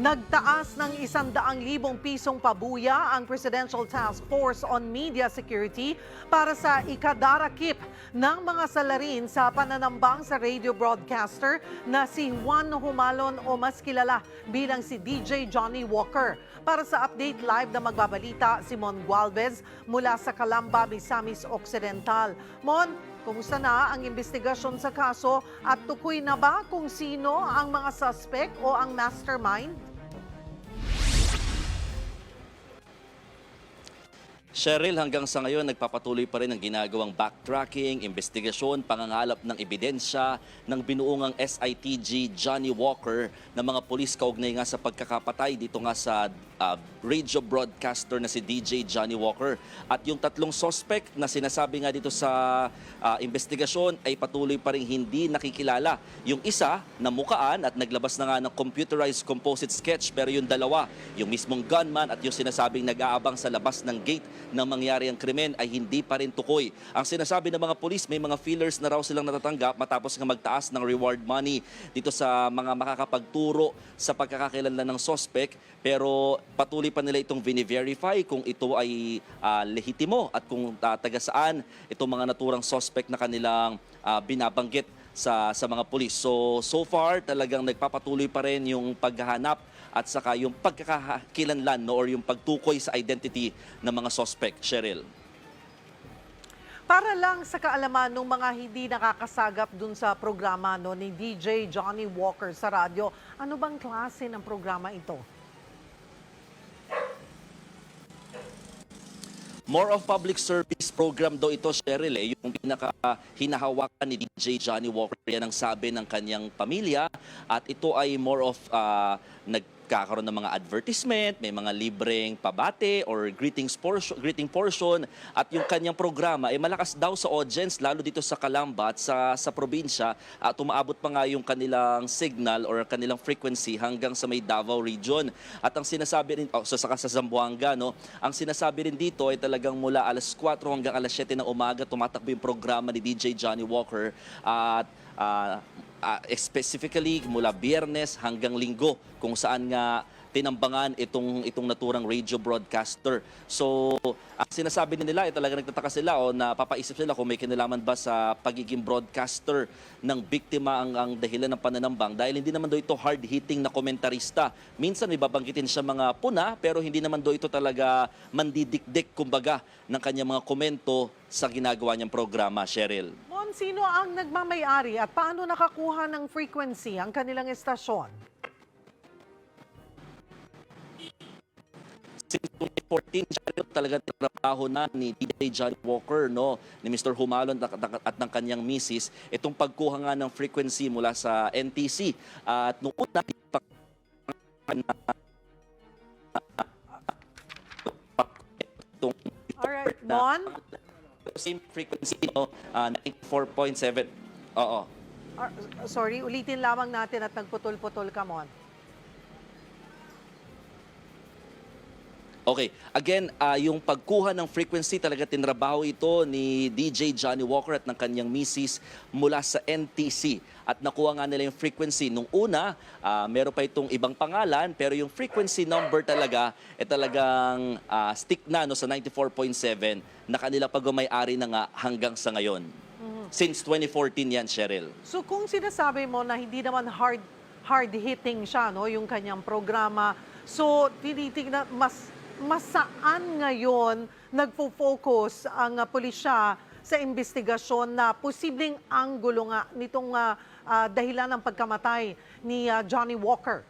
Nagtaas ng isandaang libong pisong pabuya ang Presidential Task Force on Media Security para sa ikadarakip ng mga salarin sa pananambang sa radio broadcaster na si Juan Humalon o mas kilala bilang si DJ Johnny Walker. Para sa update live na magbabalita, si Mon Gualvez mula sa Calamba, Misamis Occidental. Mon, Kumusta na ang investigasyon sa kaso at tukoy na ba kung sino ang mga suspect o ang mastermind? Cheryl, hanggang sa ngayon, nagpapatuloy pa rin ang ginagawang backtracking, investigasyon, pangangalap ng ebidensya ng binuungang SITG Johnny Walker na mga pulis kaugnay nga sa pagkakapatay dito nga sa ah, radio broadcaster na si DJ Johnny Walker. At yung tatlong suspect na sinasabi nga dito sa ah, investigasyon ay patuloy pa rin hindi nakikilala. Yung isa, namukaan at naglabas na nga ng computerized composite sketch pero yung dalawa, yung mismong gunman at yung sinasabing nag-aabang sa labas ng gate ng mangyari ang krimen ay hindi pa rin tukoy. Ang sinasabi ng mga pulis, may mga feelers na raw silang natatanggap matapos nga magtaas ng reward money dito sa mga makakapagturo sa pagkakakilanlan ng suspect pero patuloy pa nila itong vini-verify kung ito ay ah, lehitimo at kung ah, taga saan itong mga naturang suspect na kanilang ah, binabanggit sa sa mga pulis. So so far talagang nagpapatuloy pa rin yung paghahanap at saka yung pagkakakilanlan no, or yung pagtukoy sa identity ng mga suspect, Cheryl. Para lang sa kaalaman ng mga hindi nakakasagap dun sa programa no, ni DJ Johnny Walker sa radyo, ano bang klase ng programa ito? More of public service program daw ito, Cheryl. Eh. Yung pinaka hinahawakan ni DJ Johnny Walker, yan ang sabi ng kanyang pamilya. At ito ay more of ah, nagkakaroon ng mga advertisement, may mga libreng pabate or greetings portion, greeting portion. At yung kanyang programa ay malakas daw sa audience, lalo dito sa Calamba at sa, sa probinsya. At umaabot pa nga yung kanilang signal or kanilang frequency hanggang sa may Davao region. At ang sinasabi rin, oh, sa saka sa Zamboanga, no, ang sinasabi rin dito ay talagang mula alas 4 hanggang alas 7 ng umaga tumatakbo yung programa ni DJ Johnny Walker at ah, ah, specifically mula biyernes hanggang linggo kung saan nga tinambangan itong itong naturang radio broadcaster. So, ang sinasabi nila ay talaga nagtataka sila o napapaisip sila kung may kinalaman ba sa pagiging broadcaster ng biktima ang, ang dahilan ng pananambang dahil hindi naman daw ito hard-hitting na komentarista. Minsan may babanggitin siya mga puna pero hindi naman daw ito talaga mandidikdik kumbaga ng kanyang mga komento sa ginagawa niyang programa, Cheryl. Mon, sino ang nagmamayari at paano nakakuha ng frequency ang kanilang estasyon? since 2014 siya talaga trabaho na ni DJ John Walker no ni Mr. Humalon at, ng kanyang misis itong pagkuha nga ng frequency mula sa NTC at noong una itong Alright, Mon? Same frequency no? Ah, 94.7 oo. Ar- sorry, ulitin lamang natin at nagputol-putol ka, Mon. Okay. Again, ah, yung pagkuha ng frequency talaga tinrabaho ito ni DJ Johnny Walker at ng kanyang misis mula sa NTC. At nakuha nga nila yung frequency. Nung una, ah, meron pa itong ibang pangalan, pero yung frequency number talaga, eh talagang ah, stick na no, sa 94.7 na kanila pagmamayari na nga hanggang sa ngayon. Since 2014 yan, Cheryl. So kung sinasabi mo na hindi naman hard hard hitting siya no yung kanyang programa. So tinitingnan mas mas saan ngayon nagfo-focus ang uh, pulisya sa investigasyon na posibleng anggulo nga nitong ah, ah, dahilan ng pagkamatay ni ah, Johnny Walker.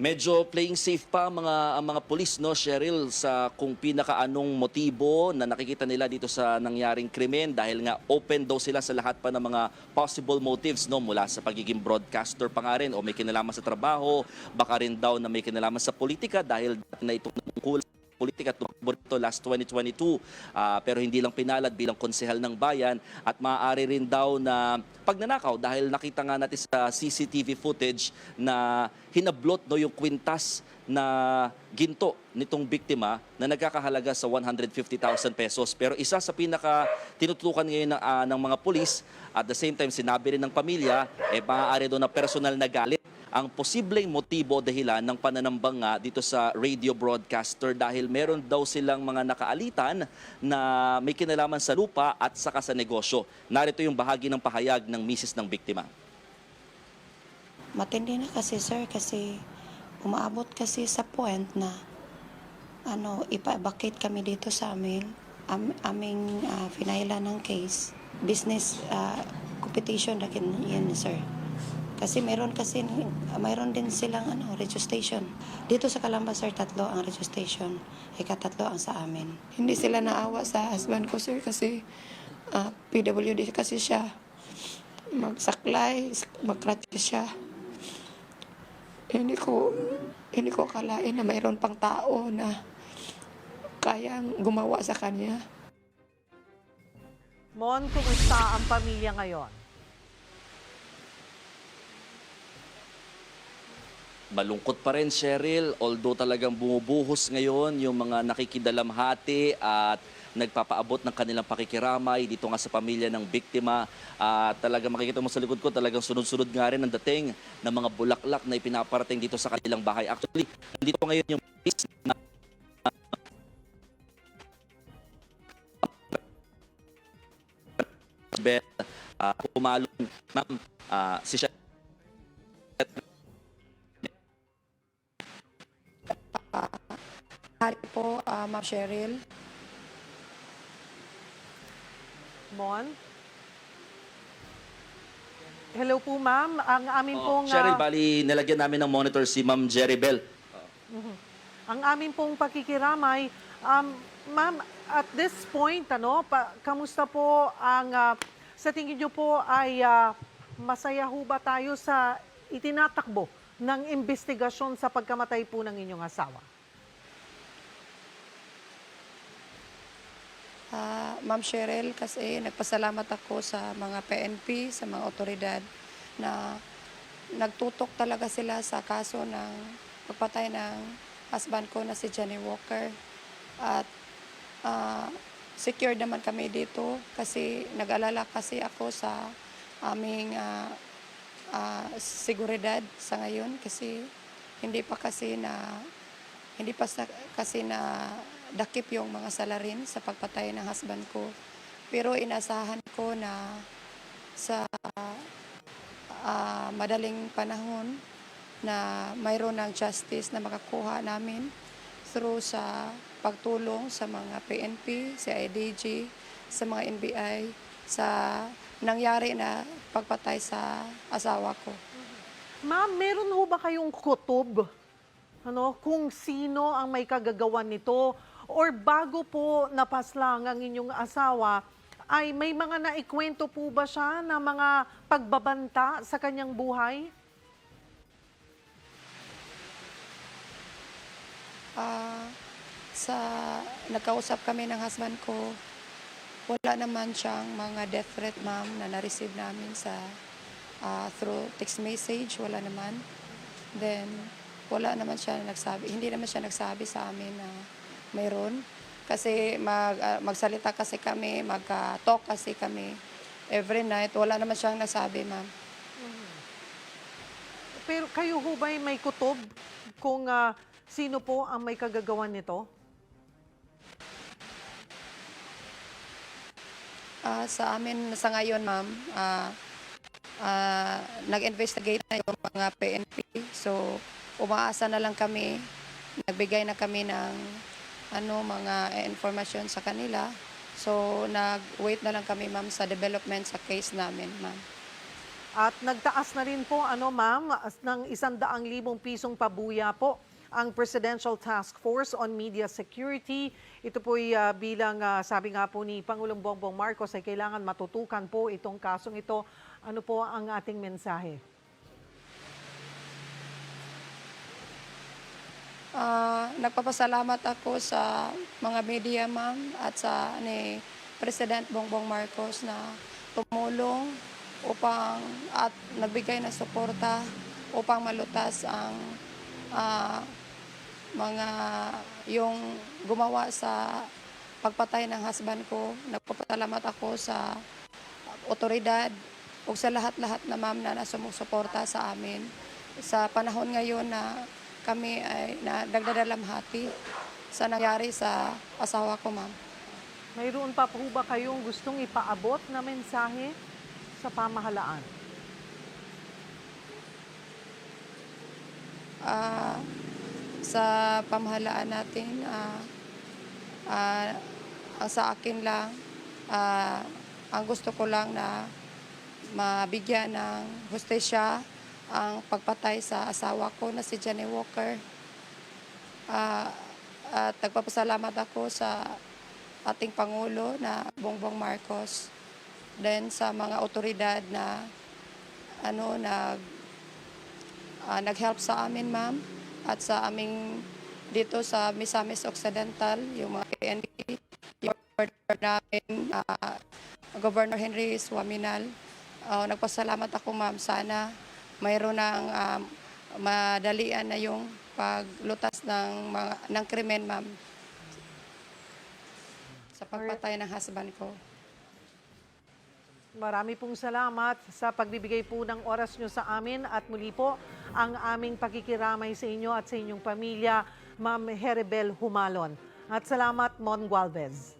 Medyo playing safe pa mga ang mga pulis no Cheryl sa kung pinakaanong motibo na nakikita nila dito sa nangyaring krimen dahil nga open daw sila sa lahat pa ng mga possible motives no mula sa pagiging broadcaster pa nga rin o may kinalaman sa trabaho baka rin daw na may kinalaman sa politika dahil na itong nangungkulan politika at rito last 2022 Ah, pero hindi lang pinalad bilang konsehal ng bayan at maaari rin daw na pagnanakaw dahil nakita nga natin sa CCTV footage na hinablot no yung kwintas na ginto nitong biktima na nagkakahalaga sa 150,000 pesos. Pero isa sa pinaka tinutukan ngayon ng, ah, ng mga pulis at the same time sinabi rin ng pamilya, eh maaari doon na personal na galit ang posibleng motibo o dahilan ng pananambang nga dito sa radio broadcaster dahil meron daw silang mga nakaalitan na may kinalaman sa lupa at saka sa negosyo. Narito yung bahagi ng pahayag ng misis ng biktima. Matindi na kasi sir kasi umaabot kasi sa point na ano ipa-vacate kami dito sa amin am, aming uh, finailan ng case business ah, competition na yan sir kasi meron kasi mayroon din silang ano radio station. Dito sa Calamba sir tatlo ang radio station. Ikatatlo ang sa amin. Hindi sila naawa sa husband ko sir kasi ah, PWD kasi siya. Magsaklay magkratya siya. Hindi ko hindi ko akalain na mayroon pang tao na kayang gumawa sa kanya. Mon, kumusta ang pamilya ngayon? Malungkot pa rin, Cheryl, although talagang bumubuhos ngayon yung mga nakikidalamhati at nagpapaabot ng kanilang pakikiramay dito nga sa pamilya ng biktima. At talaga makikita mo sa likod ko, talagang sunod-sunod nga rin ang dating ng mga bulaklak na ipinaparating dito sa kanilang bahay. Actually, dito ngayon yung police na uh, pumalong, ma'am, ah, si Ma'am Cheryl. Mon? Hello po, ma'am. Ang amin Oh, pong... Cheryl, ah, bali nilagyan namin ng monitor si Ma'am Jerry Bell. Ang amin pong pakikiramay, um, ma'am, at this point, ano, pa, kamusta po ang, ah, sa tingin niyo po ay ah, masaya ho ba tayo sa itinatakbo ng investigasyon sa pagkamatay po ng inyong asawa? Ah, Ma'am Cheryl, kasi nagpasalamat ako sa mga PNP, sa mga otoridad na nagtutok talaga sila sa kaso ng pagpatay ng husband ko na si Johnny Walker. At ah, secure naman kami dito kasi nag-alala kasi ako sa aming ah, ah, seguridad sa ngayon kasi hindi pa kasi na hindi pa sa, kasi na dakip yung mga salarin sa pagpatay ng husband ko. Pero inasahan ko na sa ah, madaling panahon na mayroon ng justice na makakuha namin through sa pagtulong sa mga PNP, sa IDG, sa mga NBI, sa nangyari na pagpatay sa asawa ko. Ma'am, meron ho ba kayong kutob? Ano, kung sino ang may kagagawan nito? Or bago po napaslang ang inyong asawa, ay may mga naikwento po ba siya na mga pagbabanta sa kanyang buhay? Ah, sa nagkausap kami ng husband ko, wala naman siyang mga death threat, ma'am, na na-receive namin sa ah, through text message, wala naman. Then, wala naman siya nagsabi, hindi naman siya nagsabi sa amin na mayroon. Kasi mag, ah, magsalita kasi kami, mag-talk kasi kami every night. Wala naman siyang nasabi, ma'am. Pero kayo ho ba may kutob kung ah, sino po ang may kagagawan nito? Ah, sa amin sa ngayon, ma'am, ah, ah, nag-investigate na yung mga PNP. So, umaasa na lang kami. Nagbigay na kami ng ano, mga informasyon sa kanila. So, nag-wait na lang kami, ma'am, sa development sa case namin, ma'am. At nagtaas na rin po, ano ma'am, ng isang daang libong pisong pabuya po ang Presidential Task Force on Media Security. Ito po bilang, ah, sabi nga po ni Pangulong Bongbong Marcos, ay kailangan matutukan po itong kasong ito. Ano po ang ating mensahe? Ah, nagpapasalamat ako sa mga media, ma'am, at sa ni President Bongbong Marcos na tumulong upang at nagbigay ng suporta upang malutas ang ah, mga yung gumawa sa pagpatay ng husband ko. Nagpapasalamat ako sa otoridad o sa lahat-lahat na ma'am na nasumusuporta sa amin. Sa panahon ngayon na kami ay na nagdadalamhati sa nangyari sa asawa ko, ma'am. Mayroon pa po ba kayong gustong ipaabot na mensahe sa pamahalaan? Ah, sa pamahalaan natin, ah, ang sa akin lang, ah, ang gusto ko lang na mabigyan ng hustisya ang pagpatay sa asawa ko na si Jenny Walker. Ah, at nagpapasalamat ako sa ating Pangulo na Bongbong Marcos. Then sa mga otoridad na ano nag ah, nag-help sa amin, ma'am, at sa aming dito sa Misamis Occidental, yung mga PNP, yung governor namin, ah, Governor Henry Swaminal. Ah, nagpasalamat ako, ma'am, sana mayroon ng um, madalian na yung paglutas ng mga ng krimen, ma'am, sa pagpatay ng husband ko. Marami pong salamat sa pagbibigay po ng oras nyo sa amin at muli po ang aming pakikiramay sa inyo at sa inyong pamilya, Ma'am Heribel Humalon. At salamat, Mon Gualvez.